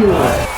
you.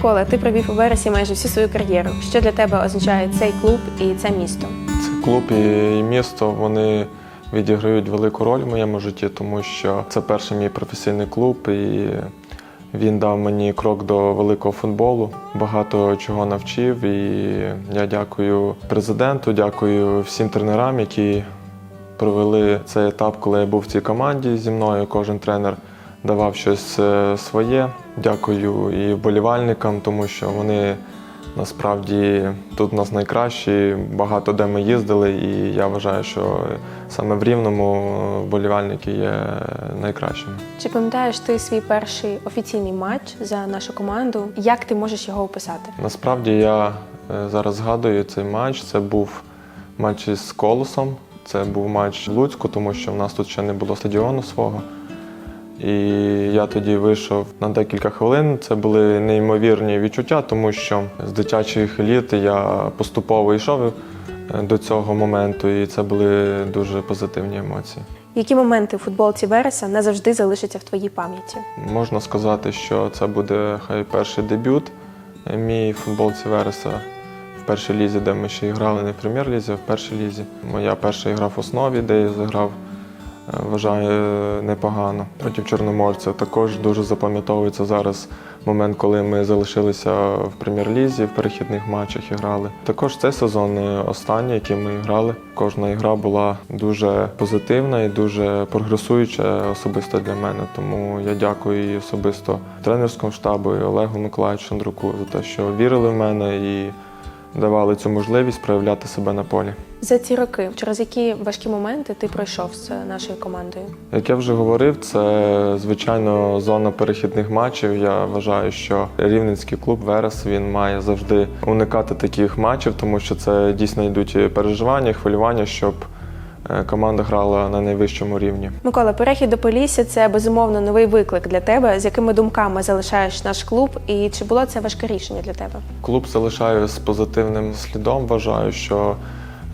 Микола, ти провів у вересі майже всю свою кар'єру. Що для тебе означає цей клуб і це місто? Це клуб і місто вони відіграють велику роль в моєму житті, тому що це перший мій професійний клуб, і він дав мені крок до великого футболу. Багато чого навчив. І я дякую президенту, дякую всім тренерам, які провели цей етап, коли я був в цій команді зі мною. Кожен тренер давав щось е, своє. Дякую і вболівальникам, тому що вони насправді тут у нас найкращі. Багато де ми їздили, і я вважаю, що саме в Рівному вболівальники є найкращими. Чи пам'ятаєш ти свій перший офіційний матч за нашу команду? Як ти можеш його описати? Насправді я е, зараз згадую цей матч. Це був матч із Колосом. Це був матч в Луцьку, тому що в нас тут ще не було стадіону свого. І я тоді вийшов на декілька хвилин. Це були неймовірні відчуття, тому що з дитячих літ я поступово йшов е, до цього моменту, і це були дуже позитивні емоції. Які моменти в футболці Вереса назавжди залишаться в твоїй пам'яті? Можна сказати, що це буде хай перший дебют е, мій футболці Вереса в першій лізі, де ми ще грали не в прем'єр-лізі, а в першій лізі. Моя перша гра в основі, де я заграв, вважаю непогано. Проти Чорноморця також дуже запам'ятовується зараз момент, коли ми залишилися в прем'єр-лізі, в перехідних матчах і грали. Також цей сезон е, останній, який ми грали. Кожна гра була дуже позитивна і дуже прогресуюча особисто для мене. Тому я дякую і особисто тренерському штабу, і Олегу Миколаївичу Шандруку за те, що вірили в мене і давали цю можливість проявляти себе на полі. За ці роки, через які важкі моменти ти пройшов з нашою командою? Як я вже говорив, це звичайно зона перехідних матчів. Я вважаю, що рівненський клуб Верес він має завжди уникати таких матчів, тому що це дійсно йдуть переживання, хвилювання, щоб е, команда грала на найвищому рівні. Микола, перехід до Полісся це безумовно новий виклик для тебе. З якими думками залишаєш наш клуб, і чи було це важке рішення для тебе? Клуб залишаю з позитивним слідом. Вважаю, що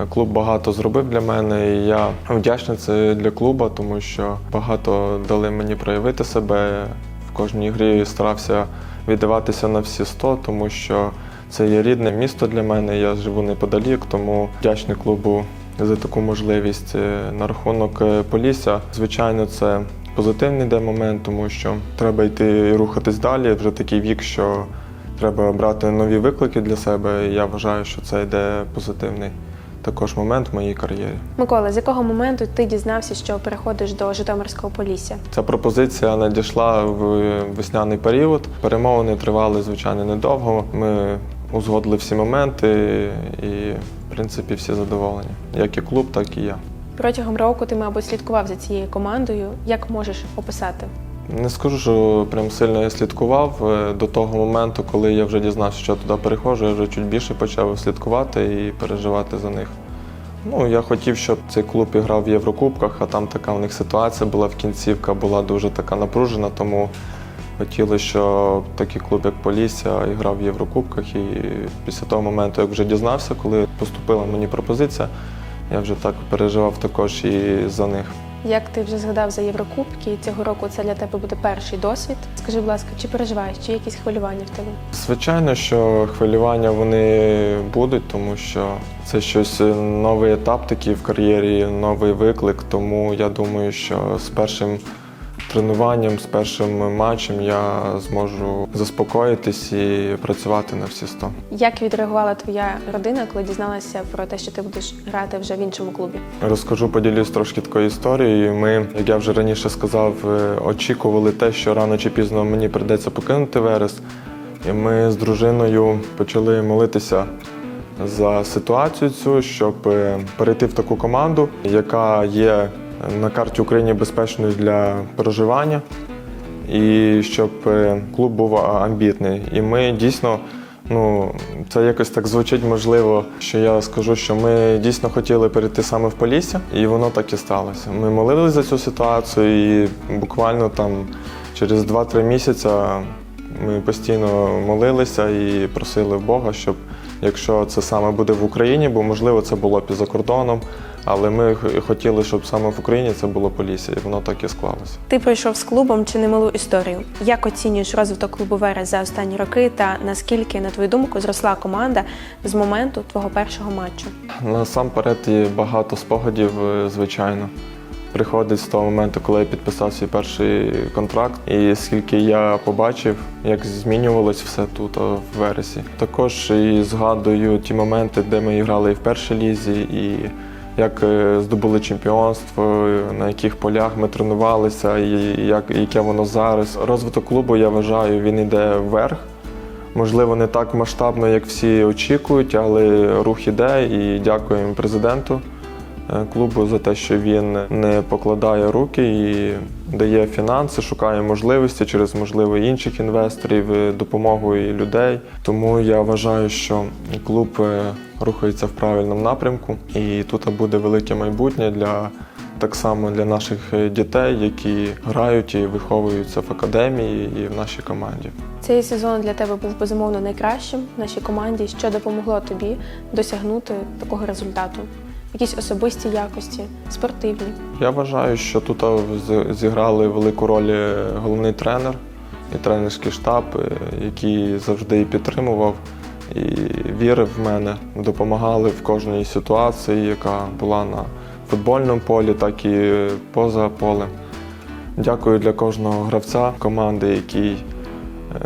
клуб багато зробив для мене. І я вдячний це для клуба, тому що багато дали мені проявити себе. В кожній грі старався віддаватися на всі 100, тому що це є рідне місто для мене. Я живу неподалік, тому вдячний клубу за таку можливість. Е, На рахунок е, Полісся, звичайно, це позитивний де момент, тому що треба йти і рухатись далі. Вже такий вік, що треба брати нові виклики для себе. І я вважаю, що це йде позитивний також момент в моїй кар'єрі. Микола, з якого моменту ти дізнався, що переходиш до Житомирського Полісся? Ця пропозиція надійшла в весняний період. Перемовини тривали, звичайно, недовго. Ми узгодили всі моменти і, в принципі, всі задоволені. Як і клуб, так і я. Протягом року ти, мабуть, слідкував за цією командою. Як можеш описати? Не скажу, що прям сильно я слідкував Е, до того моменту, коли я вже дізнався, що я туди переходжу, я вже чуть більше почав слідкувати і переживати за них. Ну, я хотів, щоб цей клуб іграв в Єврокубках, а там така в них ситуація була в кінцівка, була дуже така напружена, тому хотіли, щоб такий клуб, як Полісся, грав в Єврокубках. І після того моменту, як вже дізнався, коли поступила мені пропозиція, я вже так переживав також і за них. Як ти вже згадав за Єврокубки, цього року це для тебе буде перший досвід. Скажи, будь ласка, чи переживаєш, чи якісь хвилювання в тебе? Звичайно, що хвилювання вони будуть, тому що це щось е, новий етап такий в кар'єрі, новий виклик. Тому я думаю, що з першим тренуванням, з першим матчем я зможу заспокоїтись і працювати на всі 100. Як відреагувала твоя родина, коли дізналася про те, що ти будеш грати вже в іншому клубі? Розкажу, поділюсь трошки такою історією. Ми, як я вже раніше сказав, е, очікували те, що рано чи пізно мені прийдеться покинути Верес. І ми з дружиною почали молитися за ситуацію цю, щоб е, перейти в таку команду, яка є на карті України безпечною для проживання, і щоб е, клуб був амбітний. І ми дійсно. Ну, це якось так звучить, можливо, що я скажу, що ми дійсно хотіли перейти саме в Полісся, і воно так і сталося. Ми молились за цю ситуацію, і буквально там через 2-3 місяці ми постійно молилися і просили Бога, щоб якщо це саме буде в Україні, бо можливо це було б і за кордоном, але ми хотіли, щоб саме в Україні це було Полісся, і воно так і склалося. Ти пройшов з клубом чи немалу історію. Як оцінюєш розвиток клубу Верес за останні роки та наскільки, на твою думку, зросла команда з моменту твого першого матчу? Насамперед є багато спогадів, е, звичайно. Приходить з того моменту, коли я підписав свій перший контракт, і скільки я побачив, як змінювалось все тут, в вересі. Також і згадую ті моменти, де ми грали і в першій лізі, і як е, здобули чемпіонство, на яких полях ми тренувалися, і як, яке воно зараз. Розвиток клубу, я вважаю, він йде вверх. Можливо, не так масштабно, як всі очікують, але рух іде і дякуємо президенту клубу за те, що він не покладає руки і дає фінанси, шукає можливості через можливо інших інвесторів, е, допомогу і людей. Тому я вважаю, що клуб е, рухається в правильному напрямку, і тут буде велике майбутнє для. Так само для наших е, дітей, які грають і виховуються в академії і в нашій команді. Цей сезон для тебе був безумовно найкращим в нашій команді. Що допомогло тобі досягнути такого результату? Якісь особисті якості, спортивні. Я вважаю, що тут зіграли велику роль е, головний тренер і тренерський штаб, е, який завжди підтримував і вірив в мене, допомагали в кожній ситуації, яка була на футбольному полі, так і поза полем. Дякую для кожного гравця команди, який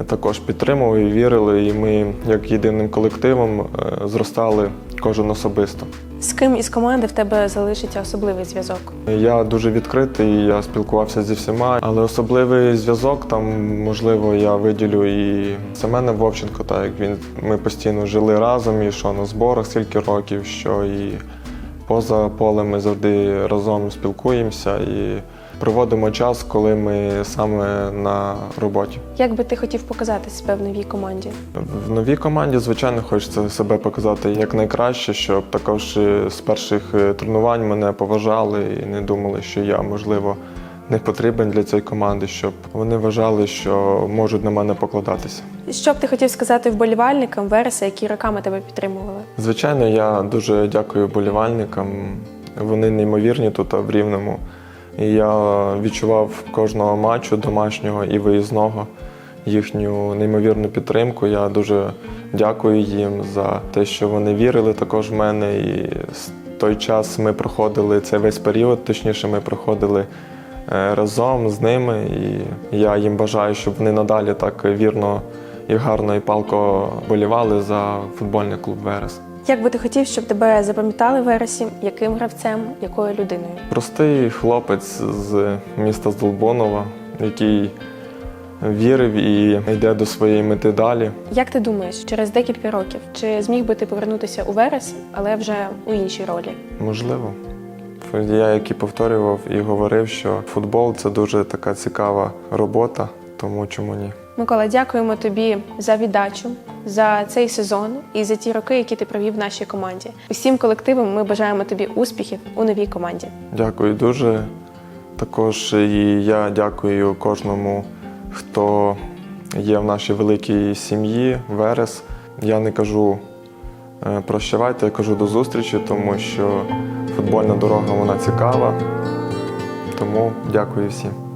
також підтримував і вірили. І ми, як єдиним колективом, е, зростали кожен особисто. З ким із команди в тебе залишиться особливий зв'язок? Я дуже відкритий, я спілкувався зі всіма, але особливий зв'язок там, можливо, я виділю і Семена Вовченко, так як він ми постійно жили разом, і що на зборах скільки років, що і поза полем ми завжди разом спілкуємося і проводимо час, коли ми саме на роботі. Як би ти хотів показати себе в новій команді? В новій команді, звичайно, хочеться себе показати як найкраще, щоб також з перших е, тренувань мене поважали і не думали, що я, можливо, не потрібен для цієї команди, щоб вони вважали, що можуть на мене покладатися. Що б ти хотів сказати вболівальникам Вереса, які роками тебе підтримували? Звичайно, я дуже дякую болівальникам. Вони неймовірні тут в Рівному. Я відчував кожного матчу домашнього і виїзного їхню неймовірну підтримку. Я дуже дякую їм за те, що вони вірили також в мене. І той час ми проходили цей весь період, точніше, ми проходили е, разом з ними. І я їм бажаю, щоб вони надалі так вірно і гарно і палко болівали за футбольний клуб Верес. Як би ти хотів, щоб тебе запам'ятали в Вересі, яким гравцем, якою людиною? Простий хлопець з міста Здолбонова, який вірив і йде до своєї мети далі. Як ти думаєш, через декілька років чи зміг би ти повернутися у Верес, але вже у іншій ролі? Можливо. Я, як і повторював і говорив, що футбол це дуже така цікава робота, тому чому ні. Микола, дякуємо тобі за віддачу, за цей сезон і за ті роки, які ти провів в нашій команді. Усім колективам ми бажаємо тобі успіхів у новій команді. Дякую дуже. Також і я дякую кожному, хто є в нашій великій сім'ї, Верес. Я не кажу е, прощавайте, я кажу до зустрічі, тому що футбольна дорога вона цікава. Тому дякую всім.